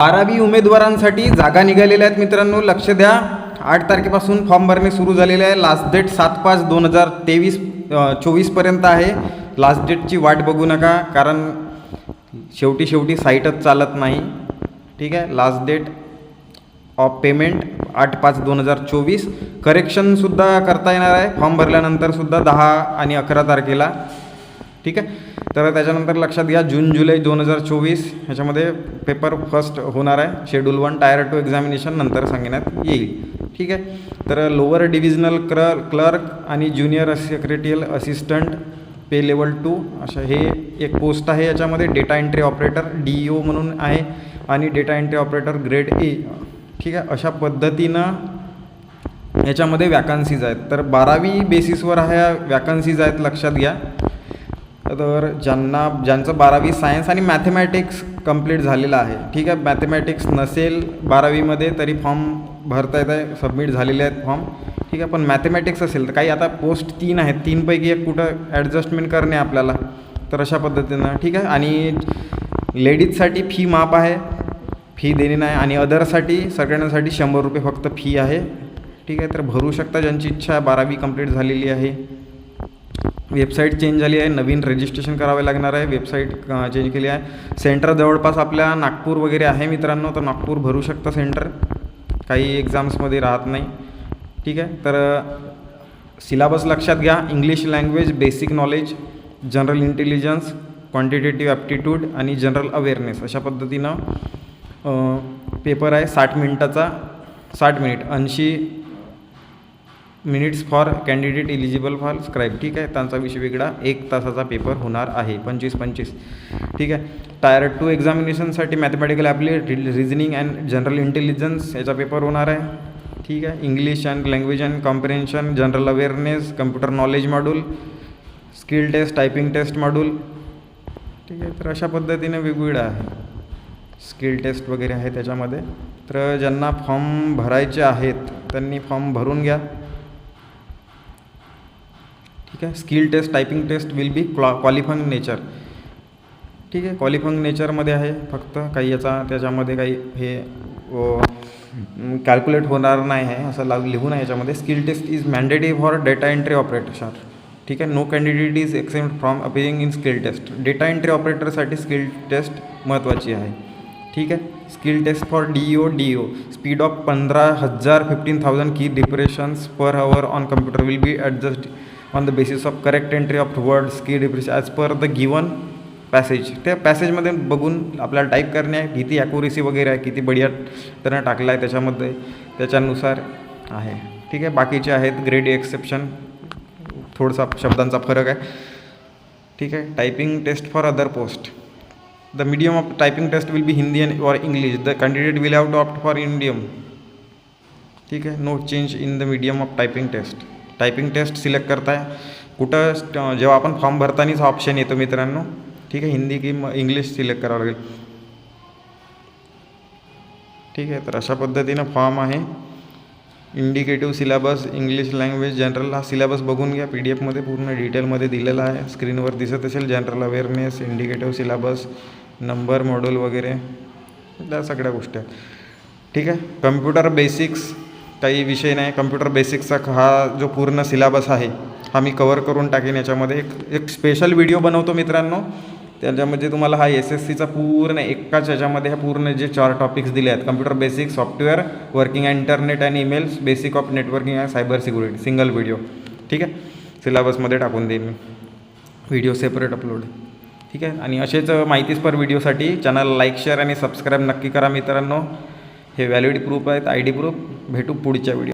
बारावी उमेदवारांसाठी जागा निघालेल्या आहेत मित्रांनो लक्ष द्या. आठ तारखेपासून फॉर्म भरणे सुरू झालेले आहे. लास्ट डेट सात पाच दोन हजार तेवीस चोवीसपर्यंत आहे. लास्ट डेटची वाट बघू नका कारण शेवटी शेवटी साईटच चालत नाही. ठीक आहे? लास्ट डेट ऑफ पेमेंट आठ पाच दोन हजार चोवीस. करेक्शनसुद्धा करता येणार आहे. फॉर्म भरल्यानंतरसुद्धा दहा आणि अकरा तारखेला. ठीक आहे? तर त्याच्यानंतर लक्षात घ्या जून जुलै दोन हजार चोवीस ह्याच्यामध्ये पेपर फर्स्ट होणार आहे. Schedule one tier two examination नंतर सांगण्यात येईल. ठीक आहे? तर लोअर डिव्हिजनल क्र क्लर्क आणि junior secretarial assistant pay level two अशा हे एक पोस्ट आहे याच्यामध्ये. Data entry operator D E O म्हणून आहे. आणि data entry operator grade A ठीक आहे? अशा पद्धतीनं याच्यामध्ये वॅकन्सीज आहेत. तर बारावी बेसिसवर ह्या वॅकन्सीज आहेत लक्षात घ्या. तर ज्यांना ज्यांचं बारावी सायन्स आणि मॅथमॅटिक्स कंप्लीट झालेलं आहे ठीक आहे? मॅथमॅटिक्स नसेल बारावीमध्ये तरी फॉर्म भरता येत आहे सबमिट झालेले आहेत फॉर्म ठीक आहे? पण मॅथमॅटिक्स असेल तर काही आता पोस्ट तीन आहेत तीनपैकी एक कुठं ॲडजस्टमेंट करणे आपल्याला तर अशा पद्धतीनं ठीक आहे? आणि लेडीजसाठी फी माफ आहे फी देणे नाही आणि अदरसाठी सगळ्यांसाठी शंभर रुपये फक्त फी आहे ठीक आहे? तर भरू शकता ज्यांची इच्छा बारावी कंप्लीट झालेली आहे. वेबसाईट चेंज झाली आहे नवीन रजिस्ट्रेशन करावे लागणार आहे वेबसाईट चेंज केली आहे. सेंटर जवळपास आपल्या नागपूर वगैरे आहे मित्रांनो तर नागपूर भरू शकता सेंटर काही एक्झाम्समध्ये राहत नाही. ठीक आहे? तर सिलेबस लक्षात घ्या. English language basic knowledge general intelligence quantitative aptitude आणि जनरल अवेअरनेस अशा पद्धतीनं पेपर आहे. साठ मिनिटाचा साठ मिनिट ऐंशी minutes for candidate eligible for scribe. ठीक आहे? त्यांचा विषय वेगळा. एक तासाचा पेपर होणार आहे. पंचवीस पंचवीस. ठीक आहे? टायर टू एक्झामिनेशनसाठी मॅथमॅटिकल आपले रिझनिंग अँड जनरल इंटेलिजन्स याचा पेपर होणार आहे. ठीक आहे? English and language and comprehension general awareness computer knowledge module skill test typing test module ठीक आहे? तर अशा पद्धतीने वेगवेगळं आहे स्किल टेस्ट वगैरे आहे त्याच्यामध्ये. तर ज्यांना फॉर्म भरायचे आहेत त्यांनी फॉर्म भरून घ्या. ठीक आहे? Skill test typing test will be claw qualifying nature ठीक आहे? क्वालिफाईंग नेचरमध्ये आहे फक्त. काही याचा त्याच्यामध्ये काही हे कॅल्क्युलेट होणार नाही आहे. असं लाग लिहून आहे याच्यामध्ये. Skill test is mandatory for data entry operator ठीक आहे? No candidate is except from appearing in skill test data entry ऑपरेटरसाठी skill test महत्त्वाची आहे. ठीक आहे? Skill test for D O D O speed of पंधरा हजार fifteen thousand key depressions per hour on computer will be adjust on the basis of correct entry of words key depression as per the given passage त्या पॅसेजमध्ये बघून आपल्याला type करणे आहे. किती accuracy वगैरे आहे किती बढिया त्यांना टाकला आहे त्याच्यामध्ये त्याच्यानुसार आहे. ठीक आहे बाकीचे आहेत ग्रेड एक्सेप्शन थोडासा शब्दांचा फरक आहे. ठीक आहे typing test for other post the medium of typing test will be Hindi and or English the candidate will have to opt for indium ठीक आहे no change in the medium of typing test typing test select करताय. कुठं स्ट- जेव्हा आपण form भरतानाच option येतो मित्रांनो. ठीक आहे हिंदी की मग इंग्लिश सिलेक्ट करावं लागेल. ठीक आहे तर अशा पद्धतीनं फॉर्म आहे. Indicative syllabus English language general हा सिलेबस बघून घ्या. पी डी एफमध्ये पूर्ण डिटेलमध्ये दिलेला आहे. स्क्रीनवर दिसत असेल general awareness indicative syllabus number module वगैरे. त्या सगळ्या गोष्टी आहेत. ठीक आहे कम्प्युटर बेसिक्स काही विषय नाही. कम्प्युटर बेसिक्सचा हा जो पूर्ण सिलेबस आहे हा मी कवर करून टाकेन. याच्यामध्ये एक एक स्पेशल व्हिडिओ बनवतो मित्रांनो. त्याच्यामध्ये तुम्हाला हा एस एस सीचा पूर्ण एकाच याच्यामध्ये ह्या पूर्ण जे चार टॉपिक्स दिले आहेत. Computer basic software working internet and emails basic of networking and cyber security single video ठीक आहे? सिलेबसमध्ये टाकून देईन मी. व्हिडिओ सेपरेट अपलोड ठीक आहे? आणि असेच माहितीस्पर व्हिडिओसाठी चॅनल लाईक शेअर आणि सबस्क्राईब नक्की करा मित्रांनो. हे व्हॅलिडी प्रूफ आहेत आय डी प्रूफ भेटू पुढच्या व्हिडिओ